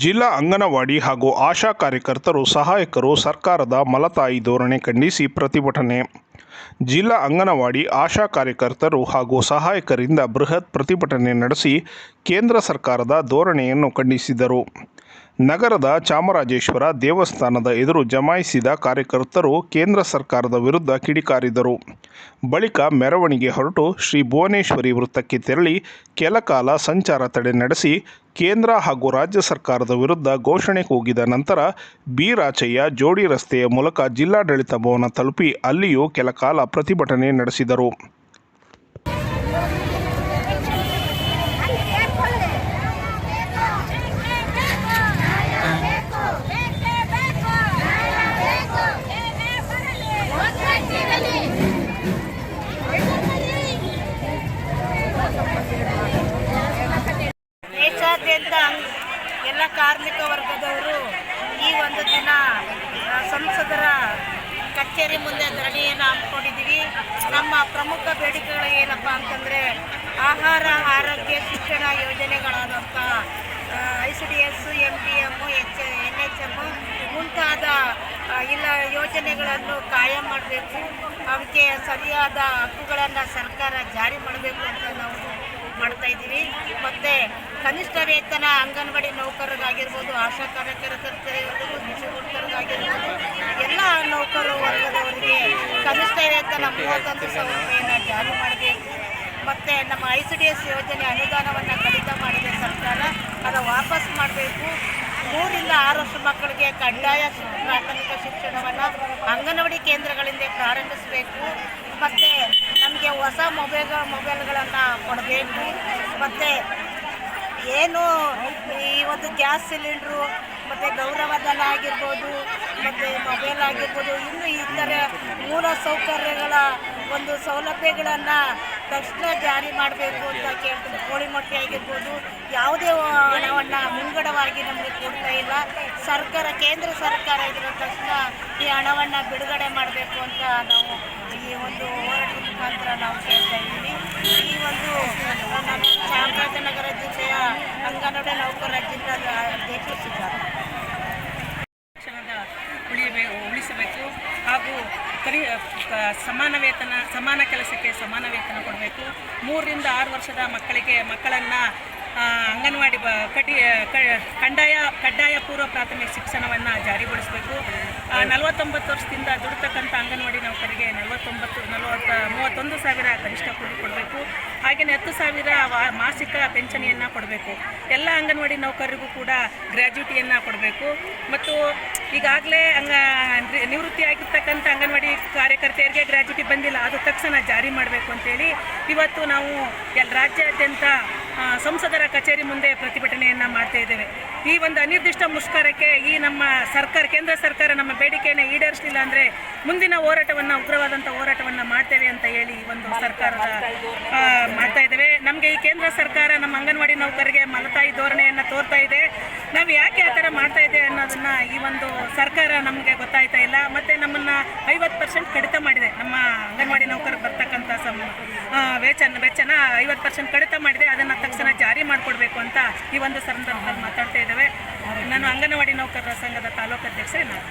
ಜಿಲ್ಲಾ ಅಂಗನವಾಡಿ ಹಾಗೂ ಆಶಾ ಕಾರ್ಯಕರ್ತರು ಸಹಾಯಕರು ಸರ್ಕಾರದ ಮಲತಾಯಿ ಧೋರಣೆ ಖಂಡಿಸಿ ಪ್ರತಿಭಟನೆ. ಜಿಲ್ಲಾ ಅಂಗನವಾಡಿ ಆಶಾ ಕಾರ್ಯಕರ್ತರು ಹಾಗೂ ಸಹಾಯಕರಿಂದ ಬೃಹತ್ ಪ್ರತಿಭಟನೆ ನಡೆಸಿ ಕೇಂದ್ರ ಸರ್ಕಾರದ ಧೋರಣೆಯನ್ನು ಖಂಡಿಸಿದರು. ನಗರದ ಚಾಮರಾಜೇಶ್ವರ ದೇವಸ್ಥಾನದ ಎದುರು ಜಮಾಯಿಸಿದ ಕಾರ್ಯಕರ್ತರು ಕೇಂದ್ರ ಸರ್ಕಾರದ ವಿರುದ್ಧ ಕಿಡಿಕಾರಿದರು. ಬಳಿಕ ಮೆರವಣಿಗೆ ಹೊರಟು ಶ್ರೀ ಭುವನೇಶ್ವರಿ ವೃತ್ತಕ್ಕೆ ತೆರಳಿ ಕೆಲಕಾಲ ಸಂಚಾರ ತಡೆ ನಡೆಸಿ ಕೇಂದ್ರ ಹಾಗೂ ರಾಜ್ಯ ಸರ್ಕಾರದ ವಿರುದ್ಧ ಘೋಷಣೆ ಕೂಗಿದ ನಂತರ ಬಿರಾಚಯ್ಯ ಜೋಡಿ ರಸ್ತೆಯ ಮೂಲಕ ಜಿಲ್ಲಾಡಳಿತ ಭವನ ತಲುಪಿ ಅಲ್ಲಿಯೂ ಕೆಲಕಾಲ ಪ್ರತಿಭಟನೆ ನಡೆಸಿದರು. ಎಲ್ಲ ಕಾರ್ಮಿಕ ವರ್ಗದವರು ಈ ಒಂದು ದಿನ ಸಂಸದರ ಕಚೇರಿ ಮುಂದೆ ಧರಣಿಯನ್ನು ಹಮ್ಮಿಕೊಂಡಿದ್ದೀವಿ. ನಮ್ಮ ಪ್ರಮುಖ ಬೇಡಿಕೆಗಳು ಏನಪ್ಪ ಅಂತಂದರೆ ಆಹಾರ, ಆರೋಗ್ಯ, ಶಿಕ್ಷಣ ಯೋಜನೆಗಳಾದಂಥ I C D S M P M H, N H M ಮುಂತಾದ ಇಲ್ಲ ಯೋಜನೆಗಳನ್ನು ಕಾಯಂ ಮಾಡಬೇಕು. ಅವಕ್ಕೆ ಸರಿಯಾದ ಹಕ್ಕುಗಳನ್ನು ಸರ್ಕಾರ ಜಾರಿ ಮಾಡಬೇಕು ಅಂತ ನಾವು ಮಾಡ್ತಾ ಇದ್ದೀವಿ. ಮತ್ತು ಕನಿಷ್ಠ ವೇತನ ಅಂಗನವಾಡಿ ನೌಕರರಿಗಾಗಿರ್ಬೋದು ಆಶಾ ಕಾರ್ಯಕರ್ತರಿಗಾಗಿರ್ಬೋದು ಶಿಶುಗುರ್ತರಿಗಾಗಿರ್ಬೋದು ಎಲ್ಲ ನೌಕರ ವರ್ಗದವರಿಗೆ ಕನಿಷ್ಠ ವೇತನ ಮೂವತ್ತೊಂದು ಸಾವಿರ ಜಾರಿ ಮಾಡಬೇಕು. ಮತ್ತು ನಮ್ಮ ಐ ಸಿ ಡಿ ಎಸ್ ಯೋಜನೆ ಅನುದಾನವನ್ನು ಕಡಿತ ಮಾಡಿದೆ ಸರ್ಕಾರ. ಅದು ವಾಪಸ್ ಮಾಡಬೇಕು. ಮೂರಿಂದ ಆರು ವರ್ಷ ಮಕ್ಕಳಿಗೆ ಕಡ್ಡಾಯ ಪ್ರಾಥಮಿಕ ಶಿಕ್ಷಣವನ್ನು ಅಂಗನವಾಡಿ ಕೇಂದ್ರಗಳಿಂದ ಪ್ರಾರಂಭಿಸಬೇಕು. ಮತ್ತು ಮೊಬೈಲ್ ಮೊಬೈಲ್ಗಳನ್ನು ಕೊಡಬೇಕು. ಮತ್ತು ಏನು ಈ ಒಂದು ಗ್ಯಾಸ್ ಸಿಲಿಂಡ್ರು, ಮತ್ತು ಗೌರವಧನ ಆಗಿರ್ಬೋದು, ಮತ್ತು ಮೊಬೈಲ್ ಆಗಿರ್ಬೋದು, ಇನ್ನು ಥರ ಮೂಲ ಸೌಕರ್ಯಗಳ ಒಂದು ಸೌಲಭ್ಯಗಳನ್ನು ತಕ್ಷಣ ಜಾರಿ ಮಾಡಬೇಕು ಅಂತ ಕೇಳ್ತೀನಿ. ಕೋಳಿ ಮೊಟ್ಟೆ ಆಗಿರ್ಬೋದು, ಯಾವುದೇ ಹಣವನ್ನು ಮುಂಗಡವಾಗಿ ನಮಗೆ ಕೊಡ್ತಾ ಇಲ್ಲ. ಸರ್ಕಾರ, ಕೇಂದ್ರ ಸರ್ಕಾರ ಇದರ ತಕ್ಷಣ ಈ ಹಣವನ್ನು ಬಿಡುಗಡೆ ಮಾಡಬೇಕು ಅಂತ ನಾವು ಈ ಒಂದು ಹೋರಾಟದ ಮುಖಾಂತರ ನಾವು ಕೇಳ್ತಾ ಇದ್ದೀವಿ. ಈ ಒಂದು ನಮ್ಮ ಚಾಮರಾಜನಗರ ಜಿಲ್ಲೆಯ ಅಂಗನವಾಡಿ ನೌಕರರ ಜಿಲ್ಲಾ ಅಧ್ಯಕ್ಷರು ಉಳಿಸಬೇಕು ಹಾಗೂ ಕರಿ ಸಮಾನ ವೇತನ, ಸಮಾನ ಕೆಲಸಕ್ಕೆ ಸಮಾನ ವೇತನ ಕೊಡಬೇಕು. ಮೂರರಿಂದ ಆರು ವರ್ಷದ ಮಕ್ಕಳಿಗೆ ಮಕ್ಕಳನ್ನು ಅಂಗನವಾಡಿ ಕಟಿ ಕಡ್ಡಾಯ ಕಡ್ಡಾಯ ಪೂರ್ವ ಪ್ರಾಥಮಿಕ ಶಿಕ್ಷಣವನ್ನು ಜಾರಿಗೊಳಿಸಬೇಕು. ನಲವತ್ತೊಂಬತ್ತು ವರ್ಷದಿಂದ ದುಡಿತಕ್ಕಂಥ ಅಂಗನವಾಡಿ ನೌಕರಿಗೆ ನಲವತ್ತೊಂಬತ್ತು, ನಲವತ್ತ, ಮೂವತ್ತೊಂದು ಸಾವಿರ ಕನಿಷ್ಠ ಕೂಲಿ ಕೊಡಬೇಕು. ಹಾಗೆಯೇ ಹತ್ತು ಸಾವಿರ ಮಾಸಿಕ ಪೆನ್ಷನಿಯನ್ನು ಕೊಡಬೇಕು. ಎಲ್ಲ ಅಂಗನವಾಡಿ ನೌಕರರಿಗೂ ಕೂಡ ಗ್ರ್ಯಾಜ್ಯುಟಿಯನ್ನು ಕೊಡಬೇಕು. ಮತ್ತು ಈಗಾಗಲೇ ಅಂಗ ನಿವೃತ್ತಿ ಆಗಿರ್ತಕ್ಕಂಥ ಅಂಗನವಾಡಿ ಕಾರ್ಯಕರ್ತೆಯರಿಗೆ ಗ್ರ್ಯಾಜ್ಯುಟಿ ಬಂದಿಲ್ಲ. ಅದು ತಕ್ಷಣ ಜಾರಿ ಮಾಡಬೇಕು ಅಂತೇಳಿ ಇವತ್ತು ನಾವು ಎಲ್ಲ ರಾಜ್ಯಾದ್ಯಂತ ಸಂಸದರ ಕಚೇರಿ ಮುಂದೆ ಪ್ರತಿಭಟನೆಯನ್ನು ಮಾಡ್ತಾ ಇದ್ದೇವೆ. ಈ ಒಂದು ಅನಿರ್ದಿಷ್ಟ ಮುಷ್ಕರಕ್ಕೆ ಈ ನಮ್ಮ ಸರ್ಕಾರ ಕೇಂದ್ರ ಸರ್ಕಾರ ನಮ್ಮ ಬೇಡಿಕೆಯನ್ನು ಈಡೇರಿಸಲಿಲ್ಲ ಅಂದರೆ ಮುಂದಿನ ಹೋರಾಟವನ್ನು ಉಗ್ರವಾದಂಥ ಹೋರಾಟವನ್ನು ಮಾಡ್ತೇವೆ ಅಂತ ಹೇಳಿ ಈ ಒಂದು ಸರ್ಕಾರದ ಮಾಡ್ತಾ ಇದ್ದೇವೆ. ನಮಗೆ ಈ ಕೇಂದ್ರ ಸರ್ಕಾರ ನಮ್ಮ ಅಂಗನವಾಡಿ ನೌಕರರಿಗೆ ಮಲತಾಯಿ ಧೋರಣೆಯನ್ನು ತೋರ್ತಾ ಇದೆ. ನಾವು ಯಾಕೆ ಆ ಥರ ಮಾಡ್ತಾ ಇದೆ ಅನ್ನೋದನ್ನು ಈ ಒಂದು ಸರ್ಕಾರ ನಮಗೆ ಗೊತ್ತಾಯ್ತಾ ಇಲ್ಲ. ಮತ್ತು ನಮ್ಮನ್ನು ಐವತ್ತು ಪರ್ಸೆಂಟ್ ಕಡಿತ ಮಾಡಿದೆ. ನಮ್ಮ ಅಂಗನವಾಡಿ ನೌಕರರು ಬರ್ತಕ್ಕಂಥ ಸಮ ವೇತನ ವೆಚ್ಚನ ಐವತ್ತು ಪರ್ಸೆಂಟ್ ಕಡಿತ ಮಾಡಿದೆ ಅದನ್ನು ತಕ್ಷಣ ಜಾರಿ ಮಾಡಿಕೊಡ್ಬೇಕು ಅಂತ ಈ ಒಂದು ಸಂದರ್ಭದಲ್ಲಿ ಮಾತಾಡ್ತಾ ಇದ್ದೇವೆ. ನಾನು ಅಂಗನವಾಡಿ ನೌಕರರ ಸಂಘದ ತಾಲೂಕು ಅಧ್ಯಕ್ಷೆ ನಾನು.